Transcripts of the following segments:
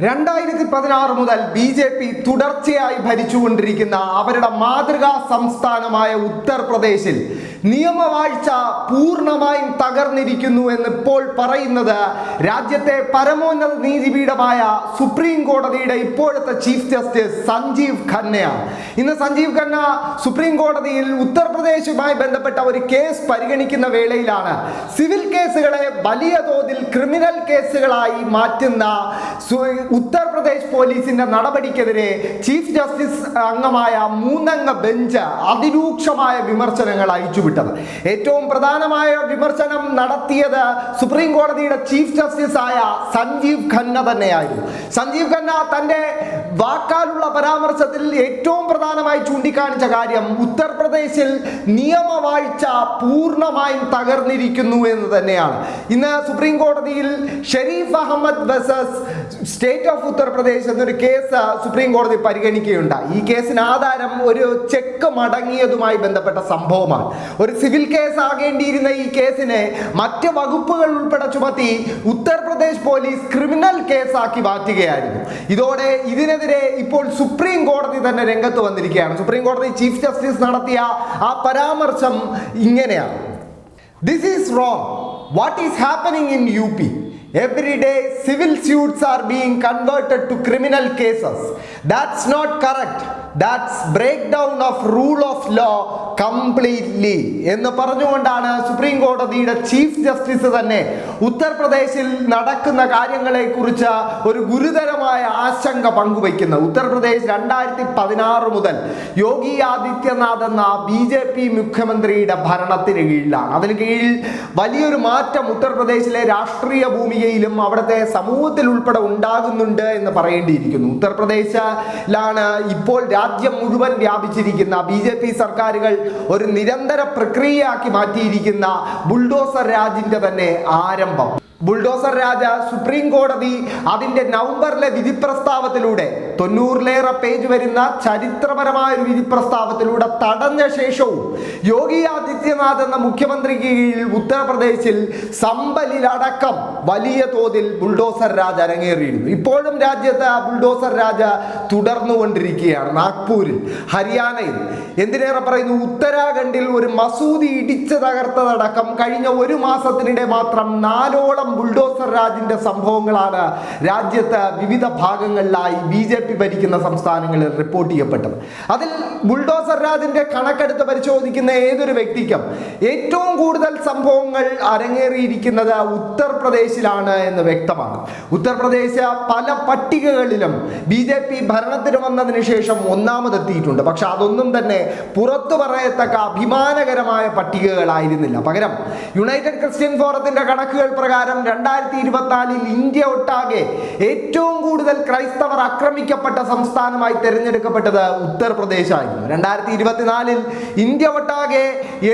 രണ്ടായിരത്തി പതിനാറ് മുതൽ ബി ജെ പി തുടർച്ചയായി ഭരിച്ചുകൊണ്ടിരിക്കുന്ന അവരുടെ മാതൃകാ സംസ്ഥാനമായ ഉത്തർപ്രദേശിൽ നിയമവാഴ്ച പൂർണമായും തകർന്നിരിക്കുന്നു എന്ന് ഇപ്പോൾ പറയുന്നത് രാജ്യത്തെ പരമോന്നത നീതിപീഠമായ സുപ്രീം കോടതിയുടെ ഇപ്പോഴത്തെ ചീഫ് ജസ്റ്റിസ് സഞ്ജീവ് ഖന്നയാണ്. ഇന്ന് സഞ്ജീവ് ഖന്ന സുപ്രീം കോടതിയിൽ ഉത്തർപ്രദേശുമായി ബന്ധപ്പെട്ട ഒരു കേസ് പരിഗണിക്കുന്ന വേളയിലാണ്. സിവിൽ കേസുകളെ വലിയ തോതിൽ ക്രിമിനൽ കേസുകളായി മാറ്റുന്ന ഉത്തർപ്രദേശ് പോലീസിന്റെ നടപടിക്കെതിരെ ചീഫ് ജസ്റ്റിസ് അംഗമായ മൂന്നംഗ ബെഞ്ച് അതിരൂക്ഷമായ വിമർശനങ്ങൾ അയച്ചുവിട്ടത് ഏറ്റവും പ്രധാനമായ വിമർശനം നടത്തിയത് സുപ്രീം കോടതിയുടെ ചീഫ് ജസ്റ്റിസ് ആയ സഞ്ജീവ് ഖന്ന തന്നെയായിരുന്നു. സഞ്ജീവ് ഖന്ന തന്റെ വാക്കാലുള്ള പരാമർശത്തിൽ ഏറ്റവും പ്രധാനമായി ചൂണ്ടിക്കാണിച്ച കാര്യം ഉത്തർപ്രദേശിൽ നിയമവാഴ്ച പൂർണമായും തകർന്നിരിക്കുന്നു എന്ന് തന്നെയാണ്. ഇന്ന് സുപ്രീം കോടതിയിൽ Sharif Ahmed versus state of Uttar Pradesh എന്നൊരു കേസ് സുപ്രീം കോടതി പരിഗണിക്കുകയുണ്ടായി. ഈ കേസിന് ആധാരം ഒരു ചെക്ക് മടങ്ങിയതുമായി ബന്ധപ്പെട്ട സംഭവമാണ്. ഒരു സിവിൽ കേസ് ആകേണ്ടിയിരുന്ന ഈ കേസിനെ മറ്റ് വകുപ്പുകൾ ഉൾപ്പെടെ ചുമത്തി ഉത്തർപ്രദേശ് പോലീസ് ക്രിമിനൽ കേസാക്കി മാറ്റുകയായിരുന്നു ഇതോടെ ഇതിനെതിരെ ഇപ്പോൾ സുപ്രീം കോടതി തന്നെ രംഗത്ത് വന്നിരിക്കുകയാണ് സുപ്രീം കോടതി ചീഫ് ജസ്റ്റിസ് നടത്തിയ ആ പരാമർശം ഇങ്ങനെയാണ് this This is wrong. What is happening in UP? Every day, civil suits are being converted to criminal cases. That's not correct. That's breakdown of rule of law completely. എന്ന് പറഞ്ഞുകൊണ്ടാണ് supreme കോടതിയുടെ chief justice തന്നെ ഉത്തർപ്രദേശിൽ നടക്കുന്ന കാര്യങ്ങളെ കുറിച്ച് ഒരു ഗുരുതരമായ ആശങ്ക പങ്കുവയ്ക്കുന്നത് ഉത്തർപ്രദേശ് രണ്ടായിരത്തി പതിനാറ് മുതൽ യോഗി ആദിത്യനാഥ് എന്ന ബി ജെ പി മുഖ്യമന്ത്രിയുടെ ഭരണത്തിന് കീഴിലാണ് അതിന് കീഴിൽ വലിയൊരു മാറ്റം ഉത്തർപ്രദേശിലെ രാഷ്ട്രീയ ഭൂമികയിലും അവിടുത്തെ സമൂഹത്തിൽ ഉൾപ്പെടെ ഉണ്ടാകുന്നുണ്ട് എന്ന് പറയേണ്ടിയിരിക്കുന്നു ഉത്തർപ്രദേശിലാണ് ഇപ്പോൾ രാജ്യം മുഴുവൻ വ്യാപിച്ചിരിക്കുന്ന ബി സർക്കാരുകൾ ഒരു നിരന്തര പ്രക്രിയയാക്കി മാറ്റിയിരിക്കുന്ന ബുൾഡോസർ രാജിന്റെ തന്നെ ആരംഭം. ബുൾഡോസർ രാജ സുപ്രീം കോടതി അതിന്റെ നവംബറിലെ വിധി പ്രസ്താവത്തിലൂടെ തൊണ്ണൂറിലേറെ പേജ് വരുന്ന ചരിത്രപരമായ ഒരു വിധി പ്രസ്താവത്തിലൂടെ തടഞ്ഞ ശേഷവും യോഗി ആദിത്യനാഥ് എന്ന മുഖ്യമന്ത്രിക്ക് കീഴിൽ ഉത്തർപ്രദേശിൽ സമ്പലിലടക്കം വലിയ തോതിൽ ബുൾഡോസർ രാജ അരങ്ങേറിയിരുന്നു. ഇപ്പോഴും രാജ്യത്ത് ആ ബുൾഡോസർ രാജ തുടർന്നുകൊണ്ടിരിക്കുകയാണ്. നാഗ്പൂരിൽ ഹരിയാനയിൽ. എന്തിനേറെ പറയുന്നു? ഉത്തരാഖണ്ഡിൽ ഒരു മസൂദി ഇടിച്ചു തകർത്തതടക്കം കഴിഞ്ഞ ഒരു മാസത്തിനിടെ മാത്രം നാലോളം ബുൾഡോസർ രാജിന്റെ സംഭവങ്ങളാണ് രാജ്യത്ത് വിവിധ ഭാഗങ്ങളിലായി ബി ജെ പി ഭരിക്കുന്ന സംസ്ഥാനങ്ങളിൽ റിപ്പോർട്ട് ചെയ്യപ്പെട്ടത്. അതിൽ ബുൾഡോസർ രാജിന്റെ കണക്കെടുത്ത് പരിശോധിക്കുന്ന ഏതൊരു വ്യക്തിക്കും ഏറ്റവും കൂടുതൽ സംഭവങ്ങൾ അരങ്ങേറിയിരിക്കുന്നത് ഉത്തർപ്രദേശിലാണ് എന്ന് വ്യക്തമാണ്. ഉത്തർപ്രദേശ് പല പട്ടികകളിലും ബി ജെ പി ഭരണത്തിന് വന്നതിന് ശേഷം ഒന്നാമതെത്തിയിട്ടുണ്ട്. പക്ഷെ അതൊന്നും തന്നെ പുറത്തു പറയത്തക്ക അഭിമാനകരമായ പട്ടികകളായിരുന്നില്ല. പകരം യുണൈറ്റഡ് ക്രിസ്ത്യൻ ഫോറത്തിന്റെ കണക്കുകൾ പ്രകാരം രണ്ടായിരത്തി ഇരുപത്തിനാലിൽ ഇന്ത്യ ഒട്ടാകെ ഏറ്റവും കൂടുതൽ ക്രൈസ്തവർ ആക്രമിക്കപ്പെട്ട സംസ്ഥാനമായി തിരഞ്ഞെടുക്കപ്പെട്ടത് ഉത്തർപ്രദേശായിരുന്നു. രണ്ടായിരത്തി ഇരുപത്തിനാലിൽ ഇന്ത്യ ഒട്ടാകെ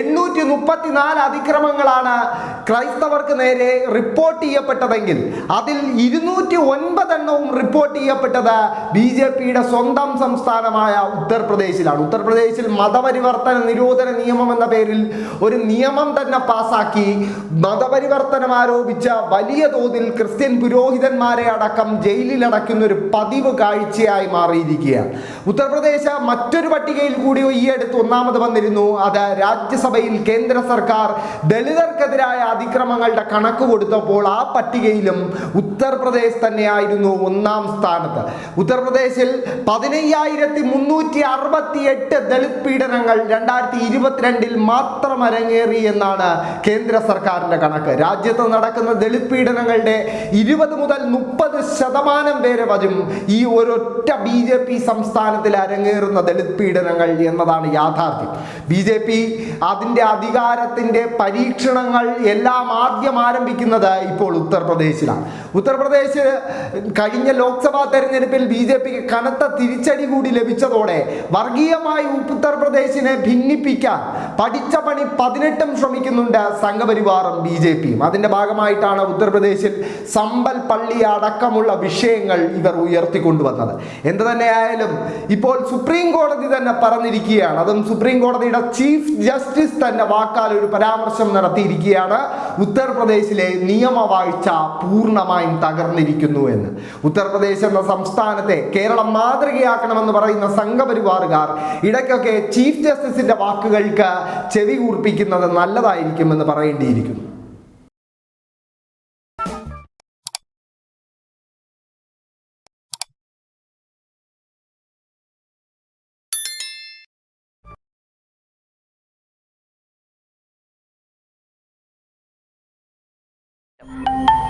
എണ്ണൂറ്റി മുപ്പത്തിനാല് അതിക്രമങ്ങളാണ് ക്രൈസ്തവർക്ക് നേരെ റിപ്പോർട്ട് ചെയ്യപ്പെട്ടതെങ്കിൽ അതിൽ ഇരുന്നൂറ്റി ഒൻപതെണ്ണവും റിപ്പോർട്ട് ചെയ്യപ്പെട്ടത് ബി ജെ പിയുടെ സ്വന്തം സംസ്ഥാനമായ ഉത്തർപ്രദേശിലാണ്. ഉത്തർപ്രദേശിൽ മതപരിവർത്തന നിരോധന നിയമം എന്ന പേരിൽ ഒരു നിയമം തന്നെ പാസാക്കി മതപരിവർത്തനം ആരോപിച്ച വലിയ തോതിൽ ക്രിസ്ത്യൻ പുരോഹിതന്മാരെ അടക്കം ജയിലിൽ അടയ്ക്കുന്ന ഒരു പതിവ് കാഴ്ചയായി മാറിയിരിക്കുകയാണ്. ഉത്തർപ്രദേശ് മറ്റൊരു പട്ടികയിൽ കൂടി ഈ അടുത്ത് ഒന്നാമത് വന്നിരുന്നു. അത് രാജ്യസഭയിൽ കേന്ദ്ര സർക്കാർ ദളിതർക്കെതിരായ അതിക്രമങ്ങളുടെ കണക്ക് കൊടുത്തപ്പോൾ ആ പട്ടികയിലും ഉത്തർപ്രദേശ് തന്നെയായിരുന്നു ഒന്നാം സ്ഥാനത്ത്. ഉത്തർപ്രദേശിൽ പതിനയ്യായിരത്തി മുന്നൂറ്റി അറുപത്തി എട്ട് ദളിത് പീഡനങ്ങൾ രണ്ടായിരത്തി ഇരുപത്തിരണ്ടിൽ മാത്രം അരങ്ങേറി എന്നാണ് കേന്ദ്ര സർക്കാരിന്റെ കണക്ക്. രാജ്യത്ത് നടക്കുന്ന ദളിത് പീഡനങ്ങളുടെ ഇരുപത് മുതൽ മുപ്പത് ശതമാനം പേരെ വരും ഈ ഒരൊറ്റ ബി ജെ പി സംസ്ഥാനത്തിൽ അരങ്ങേറുന്ന ദളിത് പീഡനങ്ങൾ എന്നതാണ് യാഥാർത്ഥ്യം. ബി ജെ പി അതിന്റെ അധികാരത്തിന്റെ പരീക്ഷണങ്ങൾ എല്ലാം ആദ്യം ആരംഭിക്കുന്നത് ഇപ്പോൾ ഉത്തർപ്രദേശിലാണ്. ഉത്തർപ്രദേശ് കഴിഞ്ഞ ലോക്സഭാ തെരഞ്ഞെടുപ്പിൽ ബി ജെ പിക്ക് കനത്ത തിരിച്ചടി കൂടി ലഭിച്ചതോടെ വർഗീയമായി ഉത്തർപ്രദേശിനെ ഭിന്നിപ്പിക്കാൻ പഠിച്ച പണി പതിനെട്ടും ശ്രമിക്കുന്നുണ്ട് സംഘപരിവാറും ബി ജെ പിയും. അതിന്റെ ഭാഗമായിട്ടാണ് ഉത്തർപ്രദേശിൽ സമ്പൽ പള്ളി അടക്കമുള്ള വിഷയങ്ങൾ ഇവർ ഉയർത്തിക്കൊണ്ടുവന്നത്. എന്ത് തന്നെയായാലും ഇപ്പോൾ സുപ്രീം കോടതി തന്നെ പറഞ്ഞിരിക്കുകയാണ്. അതും സുപ്രീം കോടതിയുടെ ചീഫ് ജസ്റ്റിസ് തന്നെ വാക്കാൽ ഒരു പരാമർശം നടത്തിയിരിക്കുകയാണ്. ഉത്തർപ്രദേശിലെ നിയമവാഴ്ച പൂർണമായും തകർന്നിരിക്കുന്നു എന്ന്. ഉത്തർപ്രദേശ് എന്ന സംസ്ഥാനത്തെ കേരളം മാതൃകയാക്കണമെന്ന് പറയുന്ന സംഘപരിവാറുകാർ ഇടയ്ക്കൊക്കെ ചീഫ് ജസ്റ്റിസിന്റെ വാക്കുകൾക്ക് ചെവി കൂർപ്പിക്കുന്നത് നല്ലതായിരിക്കുമെന്ന് പറയേണ്ടിയിരിക്കുന്നു. Yep.